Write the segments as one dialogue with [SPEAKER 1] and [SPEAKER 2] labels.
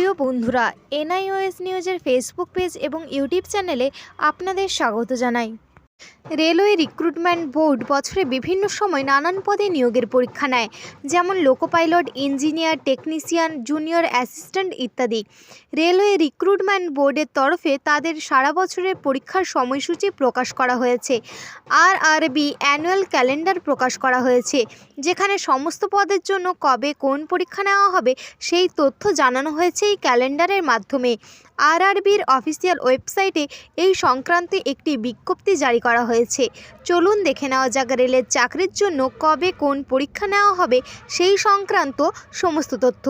[SPEAKER 1] প্রিয় বন্ধুরা এনআইওএস নিউজের ফেসবুক পেজ এবং ইউটিউব চ্যানেলে আপনাদের স্বাগত জানাই। রেলওয়ে রিক্রুটমেন্ট বোর্ড বছরে বিভিন্ন সময় নানান পদে নিয়োগের পরীক্ষা নেয়, যেমন loco pilot engineer, technician, junior assistant ইত্যাদি। রেলওয়ে রিক্রুটমেন্ট বোর্ডের তরফে তাদের সারা বছরের পরীক্ষার সময়সূচি প্রকাশ করা হয়েছে। আর আরবি অ্যানুয়াল ক্যালেন্ডার প্রকাশ করা হয়েছে, যেখানে সমস্ত পদের জন্য কবে কোন পরীক্ষা নেওয়া হবে সেই তথ্য জানানো হয়েছে এই ক্যালেন্ডারের মাধ্যমে। আরআরবির অফিসিয়াল ওয়েবসাইটে এই সংক্রান্তে একটি বিজ্ঞপ্তি জারি হয়েছে। চলুন দেখে নেওয়া যাক রেলের চাকরির জন্য কবে কোন পরীক্ষা নেওয়া হবে, সেই সংক্রান্ত সমস্ত তথ্য।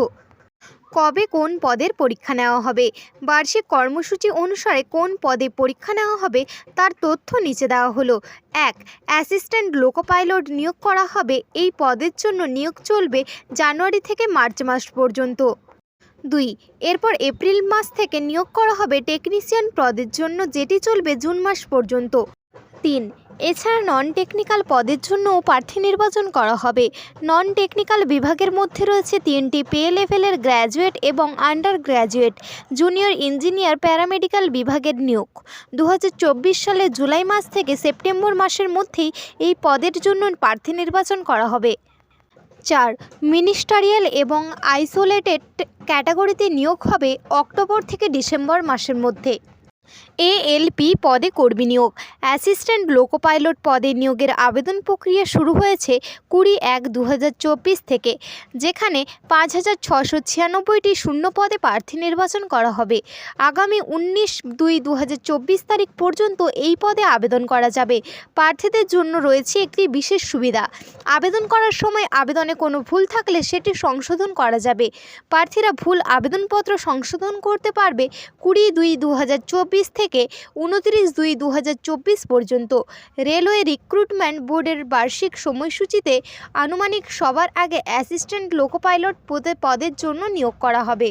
[SPEAKER 1] কবে কোন পদের পরীক্ষা নেওয়া হবে, বার্ষিক কর্মসূচি অনুসারে কোন পদে পরীক্ষা নেওয়া হবে, তার তথ্য নিচে দেওয়া হলো। এক, অ্যাসিস্ট্যান্ট লোকো পাইলট নিয়োগ করা হবে, এই পদের জন্য নিয়োগ চলবে জানুয়ারি থেকে মার্চ মাস পর্যন্ত। দুই, এরপর এপ্রিল মাস থেকে নিয়োগ করা হবে টেকনিশিয়ান পদের জন্য, যেটি চলবে জুন মাস পর্যন্ত। তিন। এছাড়া নন টেকনিক্যাল পদের জন্যও প্রার্থী নির্বাচন করা হবে। নন টেকনিক্যাল বিভাগের মধ্যে রয়েছে তিনটি পে লেভেলের গ্র্যাজুয়েট এবং under graduate junior engineer paramedical বিভাগের নিয়োগ। দু সালের জুলাই মাস থেকে সেপ্টেম্বর মাসের মধ্যেই এই পদের জন্য প্রার্থী নির্বাচন করা হবে। চার। মিনিস্টারিয়াল এবং আইসোলেটেড ক্যাটাগরিতে নিয়োগ হবে অক্টোবর থেকে ডিসেম্বর মাসের মধ্যে। এএলপি পদে কর্মী নিয়োগ। অ্যাসিস্ট্যান্ট লোকো পাইলট পদে নিয়োগের আবেদন প্রক্রিয়া শুরু হয়েছে কুড়ি এক দু থেকে, যেখানে পাঁচ হাজার ছশো ছিয়ানব্বইটি শূন্য পদে প্রার্থী নির্বাচন করা হবে। আগামী উনিশ দুই দু তারিখ পর্যন্ত এই পদে আবেদন করা যাবে। প্রার্থীদের জন্য রয়েছে একটি বিশেষ সুবিধা। আবেদন করার সময় আবেদনে কোনো ভুল থাকলে সেটি সংশোধন করা যাবে। প্রার্থীরা ভুল আবেদনপত্র সংশোধন করতে পারবে কুড়ি দুই দু থেকে উনত্রিশ দুই দু পর্যন্ত। রেলওয়ে রিক্রুটমেন্ট বোর্ডের বার্ষিক সময়সূচিতে আনুমানিক সবার আগে অ্যাসিস্ট্যান্ট লোকোপাইলট পদে পদের জন্য নিয়োগ করা হবে।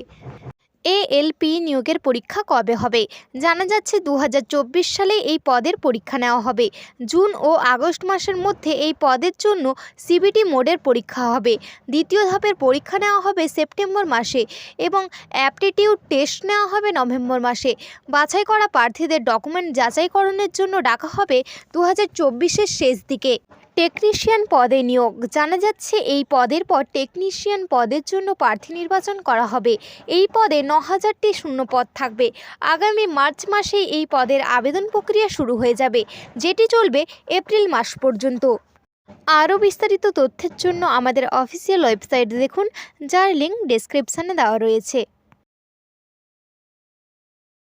[SPEAKER 1] এএলপি নিয়োগের পরীক্ষা কবে হবে? জানা যাচ্ছে দু হাজার চব্বিশ সালে এই পদের পরীক্ষা নেওয়া হবে। জুন ও আগস্ট মাসের মধ্যে এই পদের জন্য সিবিটি মোডের পরীক্ষা হবে। দ্বিতীয় ধাপের পরীক্ষা নেওয়া হবে সেপ্টেম্বর মাসে এবং অ্যাপটিটিউড টেস্ট নেওয়া হবে নভেম্বর মাসে। বাছাই করা প্রার্থীদের ডকুমেন্ট যাচাইকরণের জন্য ডাকা হবে দু হাজার শেষ দিকে। টেকনিশিয়ান পদে নিয়োগ। জানা যাচ্ছে, এই পদের পর টেকনিশিয়ান পদের জন্য প্রার্থী নির্বাচন করা হবে। এই পদে ন হাজারটি শূন্য পদ থাকবে। আগামী মার্চ মাসেই এই পদের আবেদন প্রক্রিয়া শুরু হয়ে যাবে, যেটি চলবে এপ্রিল মাস পর্যন্ত। আরও বিস্তারিত তথ্যের জন্য আমাদের অফিসিয়াল ওয়েবসাইট দেখুন, যার লিঙ্ক ডেসক্রিপশানে দেওয়া রয়েছে।